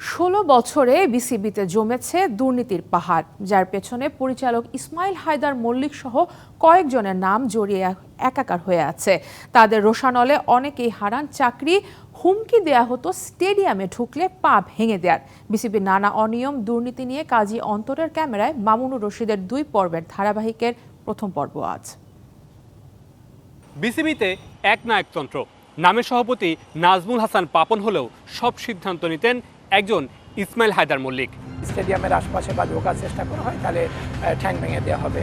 ষোলো বছরে বিসিবিতে জমেছে দুর্নীতির পাহাড়, যার পেছনে পরিচালক ইসমাইল হায়দার মল্লিক সহ কয়েকজনের নাম জড়িয়ে একাকার হয়ে আছে। তাদের রোশানলে অনেকেই হারান চাকরি, হুমকি দেয়া হতো স্টেডিয়ামে ঢুকলে পা ভেঙে দেয়ার। বিসিবির নানা অনিয়ম, দুর্নীতি নিয়ে কাজী অন্তরের ক্যামেরায় মামুনুর রশিদের দুই পর্বের ধারাবাহিকের প্রথম পর্ব আজ। বিসিবিতে এক না একতন্ত্র নামের সভাপতি নাজমুল হাসান পাপন হলেও সব সিদ্ধান্ত নিতেন একজন ইসমাইল হায়দার মল্লিক। স্টেডিয়ামের আশপাশে বা ঢোকার চেষ্টা করা হয় তাহলে ঠ্যাং ভেঙে দেওয়া হবে।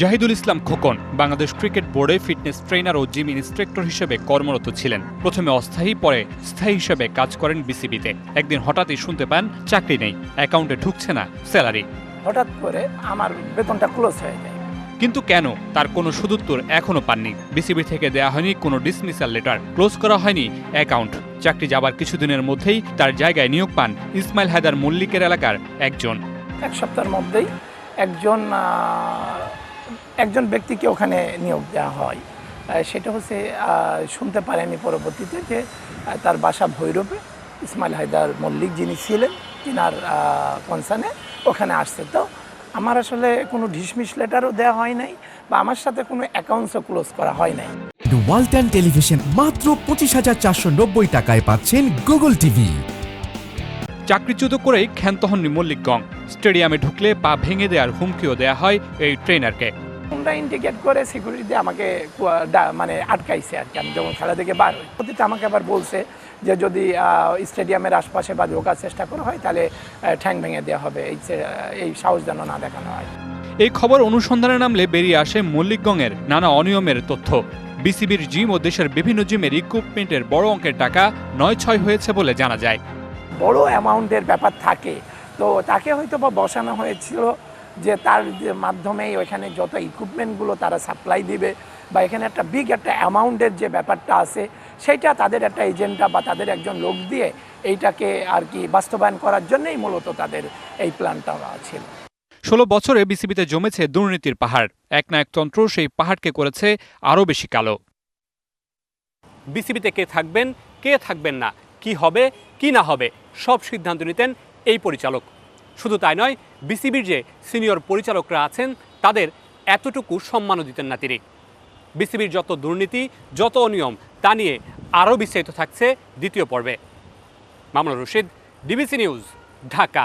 জাহিদুল ইসলাম খোকন বাংলাদেশ ক্রিকেট বোর্ডে ফিটনেস ট্রেনার ও জিম ইন্সট্রাক্টর হিসেবে কর্মরত ছিলেন। প্রথমে অস্থায়ী পরে স্থায়ী হিসেবে কাজ করেন বিসিবিতে। একদিন হঠাৎই শুনতে পান চাকরি নেই অ্যাকাউন্টে ঢুকছে না স্যালারি। হঠাৎ করে আমার বেতনটা ক্লোজ হয়ে যায়। কিন্তু কেন? তার কোনো সুদুত্তর এখনও পাননি। বিসিবি থেকে দেয়া হয়নি কোনো ডিসমিসাল লেটার ক্লোজ করা হয়নি অ্যাকাউন্ট চাকরি যাবার কিছুদিনের মধ্যেই তার জায়গায় নিয়োগ পান ইসমাইল হায়দার মল্লিকের এলাকার একজন। এক সপ্তাহের মধ্যেই একজন একজন ব্যক্তিকে ওখানে নিয়োগ দেওয়া হয়। সেটা হচ্ছে শুনতে পারি আমি পরবর্তীতে যে তার বাসা ভৈরবে ইসমাইল হায়দার মল্লিক যিনি ছিলেন, তিনার কনসার্নে ওখানে আসছে। তো আমার আসলে কোনো ঢিসমিস লেটারও দেওয়া হয় নাই বা আমার সাথে কোনো অ্যাকাউন্টসও ক্লোজ করা হয় নাই। ওয়ালটন টেলিভিশন মাত্র পঁচিশ হাজার চারশো নব্বই টাকায় পাচ্ছেন গুগল টিভি চাকরিচ্যুত করেই ক্ষান্ত হননি মল্লিক গং। স্টেডিয়ামে ঢুকলে পা ভেঙে দেওয়ার হুমকিও দেয়া হয় এই ট্রেনারকে। ফোনটা ইন্ডিকেট করে সিকিউরিটি দিয়ে আমাকে মানে আটকাইছে আর কি। আমি যখন খেলা থেকে বার হই প্রতিটা আমাকে আবার বলছে যে যদি স্টেডিয়ামের আশপাশে বা ঢোকার চেষ্টা করা হয় তাহলে ঠ্যাং ভেঙে দেওয়া হবে। এই এই সাহস যেন না দেখানো হয়। এই খবর অনুসন্ধানে নামলে বেরিয়ে আসে মল্লিকগংয়ের নানা অনিয়মের তথ্য। বিসিবির জিম ও দেশের বিভিন্ন জিমের ইকুইপমেন্টের বড় অঙ্কের টাকা নয় ছয় হয়েছে বলে জানা যায়। বড় অ্যামাউন্টের ব্যাপার থাকে। তো তাকে হয়তো বা বসানো হয়েছিল যে তার মাধ্যমেই ওইখানে যত ইকুইপমেন্টগুলো তারা সাপ্লাই দিবে বা এখানে একটা বিগ একটা অ্যামাউন্টের যে ব্যাপারটা আছে সেইটা তাদের একটা এজেন্ডা বা তাদের একজন লোক দিয়ে এইটাকে আর কি বাস্তবায়ন করার জন্যই মূলত তাদের এই প্ল্যানটা ছিল। ষোলো বছরে বিসিবিতে জমেছে দুর্নীতির পাহাড়। এক না এক তন্ত্র সেই পাহাড়কে করেছে আরও বেশি কালো। বিসিবিতে কে থাকবেন কে থাকবেন না কি হবে কি না হবে সব সিদ্ধান্ত নিতেন এই পরিচালক। শুধু তাই নয় বিসিবির যে সিনিয়র পরিচালকরা আছেন তাদের এতটুকু সম্মানও দিতেন না তিনি। বিসিবির যত দুর্নীতি যত অনিয়ম তা নিয়ে আরও বিস্তারিত থাকছে দ্বিতীয় পর্বে। মামলা রশিদ ডিবিসি নিউজ ঢাকা।